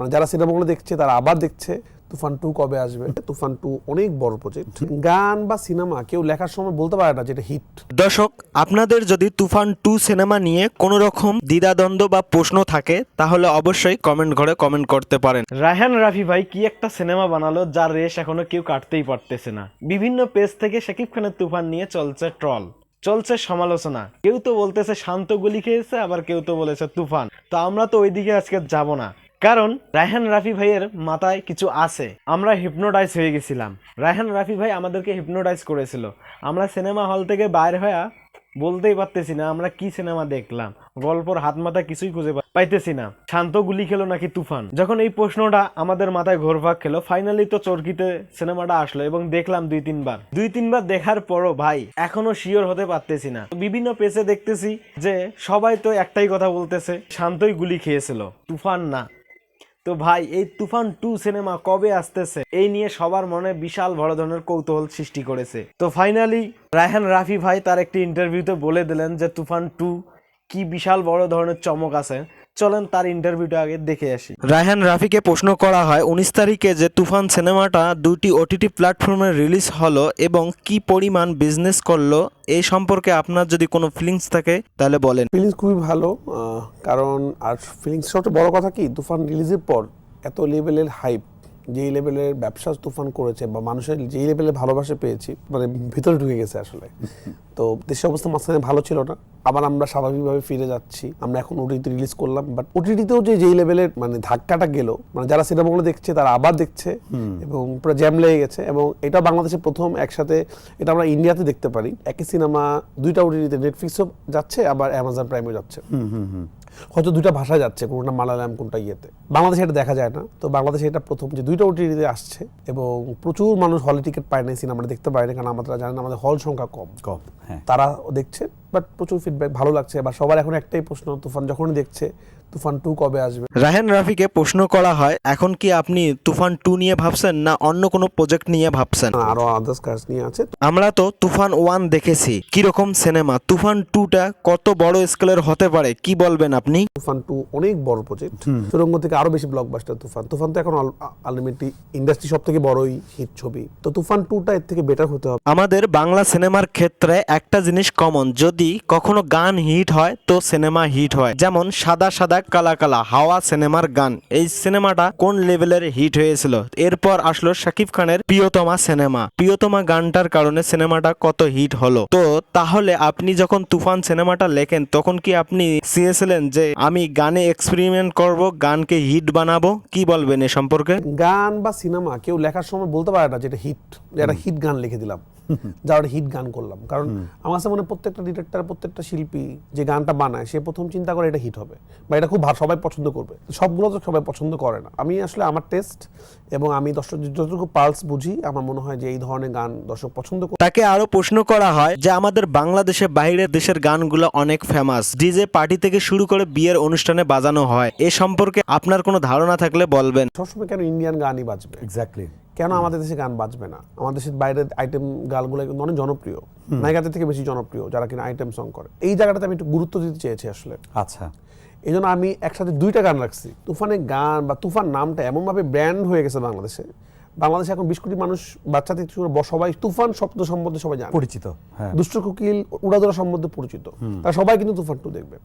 মানে যারা সিনেমাগুলো দেখছে তারা আবার দেখছে তুফান টু কবে আসবে? তুফান টু অনেক বড় প্রজেক্ট গান বা সিনেমা কেউ লেখার সময় বলতে পারে না যেটা হিট দর্শক আপনাদের যদি তুফান টু সিনেমা নিয়ে কোনো রকম দ্বিধাদ্বন্দ্ব বা প্রশ্ন থাকে তাহলে অবশ্যই কমেন্ট ঘরে কমেন্ট করতে পারেন। রায়হান রাফি ভাই কি একটা সিনেমা বানালো যার রেশ এখনও কেউ কাটতেই পারতেছে না। বিভিন্ন পেজ থেকে শাকিব খানের তুফান নিয়ে চলছে ট্রল চলছে সমালোচনা। কেউ তো বলতেছে শান্ত গুলি খেয়েছে আবার কেউ তো বলেছে তুফান তো আমরা তো ওইদিকে আজকে যাব না। কারণ রায়হান রাফি ভাইয়ের মাথায় কিছু আছে। আমরা হিপনোটাইজ হয়ে গেছিলাম। রায়হান রাফি ভাই আমাদেরকে হিপনোটাইজ করেছিল। আমরা সিনেমা হল থেকে বাইরে হয়ে বলতেই পারতেছি না আমরা কি সিনেমা দেখলাম। গল্পর হাত মাথা কিছুই খুঁজে পাইতেছি না। শান্ত গুলি খেলো নাকি তুফান? যখন এই প্রশ্নটা আমাদের মাথায় ঘোরপাক খেলো ফাইনালি তো চরকিতে সিনেমাটা আসলো এবং দেখলাম দুই, তিনবার। দুই, তিনবার দেখার পরও ভাই, এখনও শিওর হতে পারতেছি না। বিভিন্ন পেজে দেখতেছি যে সবাই তো একটাই কথা বলতেছে, শান্তই গুলি খেয়েছিল। তুফান না। তো ভাই, এই তুফান টু সিনেমা কবে আসতেছে? এই নিয়ে সবার মনে বিশাল বড় ধরনের কৌতূহল সৃষ্টি করেছে। তো ফাইনালি রায়হান রাফি ভাই তার একটি ইন্টারভিউতে বলে দিলেন যে, তুফান টু, কি বিশাল বড় ধরনের চমক আছে। চলেন তার ইন্টারভিউটা আগে দেখে আসি। রায়হান রাফিকে প্রশ্ন করা হয় উনিশ তারিখে যে তুফান সিনেমাটা দুটি ওটিটি প্ল্যাটফর্মে রিলিজ হলো এবং কি পরিমাণ বিজনেস করল এই সম্পর্কে আপনার যদি কোনো ফিলিংস থাকে তাহলে বলেন। ফিলিংস খুবই ভালো কারণ আর ফিলিংস সবচেয়ে বড় কথা কি তুফান রিলিজের পর এত লেভেলের হাইপ যেই লেভেলের ব্যবসা তুফান করেছে বা মানুষের যেই লেভেলের ভালোবাসা পেয়েছি মানে ভিতরে ঢুকে গেছে আসলে। তো দেশের অবস্থা মাঝখানে ভালো ছিল না। আবার আমরা স্বাভাবিকভাবে ফিরে যাচ্ছি। আমরা এখন ওটিটি রিলিজ করলাম বাট ওটিটিতেও যে যেই লেভেলের মানে ধাক্কাটা গেল মানে যারা সিনেমাগুলো দেখছে তারা আবার দেখছে এবং পুরো জ্যাম লেগে গেছে এবং এটা বাংলাদেশে প্রথম একসাথে এটা আমরা ইন্ডিয়াতে দেখতে পারি। একই সিনেমা দুইটা ওটিটিতে নেটফ্লিক্সও যাচ্ছে আবার অ্যামাজন প্রাইমও যাচ্ছে। হয়তো দুইটা ভাষা যাচ্ছে কোনটা মালায়ালাম কোনটা ইয়েতে। বাংলাদেশে এটা দেখা যায় না। তো বাংলাদেশে এটা প্রথম যে দুইটা ওটিটিতে আসছে এবং প্রচুর মানুষ হলে টিকিট পায় না সিনেমাটা দেখতে পায় না কারণ আমরা জানেন আমাদের হল সংখ্যা কম। কম হ্যাঁ। তারা দেখছে। বাট প্রচুর ফিডব্যাক ভালো লাগছে বা সবার এখন একটাই প্রশ্ন তুফান যখনই দেখছে তুফান টু কবে আসবে? রায়হান রাফিকে প্রশ্ন করা হয় এখন কি আপনি তুফান টু নিয়ে ভাবছেন না অন্য কোনো প্রজেক্ট নিয়ে ভাবছেন? না, আরও আদার্স কাজ নিয়ে আছে। আমরা তো তুফান ওয়ান দেখেছি কীরকম সিনেমা তুফান টুটা কত বড় স্কেলের হতে পারে কি বলবেন আপনি? তুফান টু অনেক বড় প্রজেক্ট সুরঙ্গ থেকে আরও বেশি ব্লকবাস্টার তুফান। তুফান তো এখন আলটিমেটলি ইন্ডাস্ট্রি সব থেকে বড়ই হিট ছবি। তো তুফান টুটা এর থেকে বেটার হতে হবে। আমাদের বাংলা সিনেমার ক্ষেত্রে একটা জিনিস কমন যদি কখনো গান হিট হয় তো সিনেমা হিট হয়। যেমন সাদা সাদা কালা কালা হাওয়া সিনেমার গান। এই সিনেমাটা কোন লেভেলের হিট হয়েছিল? এরপর আসলো শাকিব খানের প্রিয়তমা সিনেমা। প্রিয়তমা গানটার কারণে সিনেমাটা কত হিট হলো? তো তাহলে আপনি যখন তুফান সিনেমাটা লেখেন তখন কি আপনি চেয়েছিলেন যে আমি গানে এক্সপেরিমেন্ট করব গানকে হিট বানাবো? কি বলবেন এ সম্পর্কে? গান বা সিনেমা কেউ লেখার সময় বলতে পারে না যেটা হিট। একটা হিট গান লিখে দিলাম। যা একটা হিট গান করলাম। কারণ আমার কাছে মনে প্রত্যেকটা ডিরেক্টর প্রত্যেকটা শিল্পী যে গানটা বানায় সে প্রথম চিন্তা করে এটা হিট হবে বা এটা খুব সবাই পছন্দ করবে। সবগুলো তো সবাই পছন্দ করে না। আমি আসলে আমার টেস্ট এবং আমি দর্শক যতটুকু পালস বুঝি আমার মনে হয় যে এই ধরনের গান দর্শক পছন্দ করে। তাকে আরও প্রশ্ন করা হয় যে আমাদের বাংলাদেশে বাইরের দেশের গানগুলো অনেক ফেমাস ডিজে পার্টি থেকে শুরু করে বিয়ের অনুষ্ঠানে বাজানো হয়। এ সম্পর্কে আপনার কোনো ধারণা থাকলে বলবেন। সবসময় কেন ইন্ডিয়ান গানই বাজবে? এক্স্যাক্টলি কেন আমাদের দেশে গান বাজবে না? আমাদের দেশের বাইরের আইটেম গানগুলো কিন্তু অনেক জনপ্রিয়। নায়িকাদের থেকে বেশি জনপ্রিয় যারা কিনা আইটেম সং করে। এই জায়গাটাতে আমি একটু গুরুত্ব দিতে চেয়েছি আসলে। আচ্ছা। এই জন্য আমি একসাথে দুইটা গান রাখছি। তুফানের গান বা তুফান নামটা এমনভাবে ব্র্যান্ড হয়ে গেছে বাংলাদেশে বাংলাদেশে এখন বিশ কোটি মানুষ বাচ্চা থেকে শুরু সবাই তুফান শব্দ সম্বন্ধে সবাই জানে। পরিচিত হ্যাঁ। দুষ্ট কোকিল উড়াদোড়া সম্বন্ধে পরিচিত। তারা সবাই কিন্তু তুফান টু দেখবে।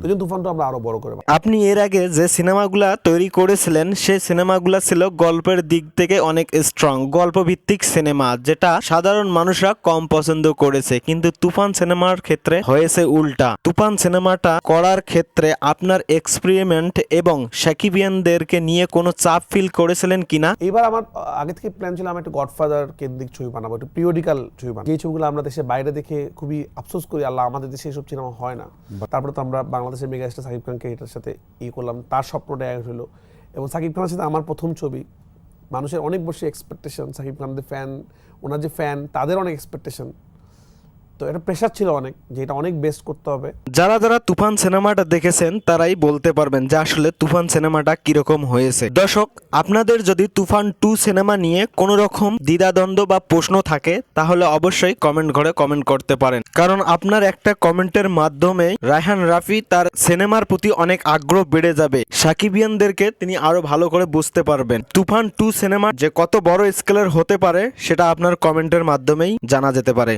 তো জন্য তুফান টু আমরা আরও বড় করে আপনি এর আগে যে সিনেমাগুলা তৈরি করেছিলেন সেই সিনেমাগুলা ছিল গল্পের দিক থেকে অনেক স্ট্রং গল্প ভিত্তিক সিনেমা যেটা সাধারণ মানুষরা কম পছন্দ করেছে। কিন্তু তুফান সিনেমার ক্ষেত্রে হয়েছে উল্টা। তুফান সিনেমাটা করার ক্ষেত্রে আপনার এক্সপেরিমেন্ট এবং সাকিবিয়ানদেরকে নিয়ে কোনো চাপ ফিল করেছিলেন কিনা? এবার আমার আগে থেকে প্ল্যান ছিল আমি একটা গডফাদার কেন্দ্রিক ছবি বানাবো একটু পিরিয়ডিক্যাল ছবি বানাবো। যে ছবিগুলো আমরা দেশে বাইরে দেখে খুবই আফসোস করি আল্লাহ আমাদের দেশে এসব সিনেমা হয় না। তারপরে তো আমরা বাংলাদেশের মেগাস্টার সাকিব খানকে এটার সাথে ই করলাম তার স্বপ্নটা এক হলো। এবং সাকিব খানের সাথে আমার প্রথম ছবি মানুষের অনেক বেশি এক্সপেকটেশন সাকিব খানদের ফ্যান ওনার যে ফ্যান তাদের অনেক এক্সপেকটেশন তো এটা প্রেশার ছিল অনেক যে এটা অনেক বেস্ট করতে হবে। যারা যারা তুফান সিনেমাটা দেখেছেন, তারাই বলতে পারবেন যে আসলে তুফান সিনেমাটা কীরকম হয়েছে। দর্শক, আপনাদের যদি তুফান টু সিনেমা নিয়ে কোনো রকম দ্বিধাদ্বন্দ্ব বা প্রশ্ন থাকে, তাহলে অবশ্যই কমেন্ট ঘরে কমেন্ট করতে পারেন। কারণ আপনার একটা কমেন্টের মাধ্যমে রায়হান রাফি তার সিনেমার প্রতি অনেক আগ্রহ বেড়ে যাবে। সাকিবিয়ানদেরকে তিনি আরও ভালো করে বুঝতে পারবেন। তুফান টু সিনেমা যে কত বড় স্কেলের হতে পারে, সেটা আপনার কমেন্টের মাধ্যমেই জানা যেতে পারে।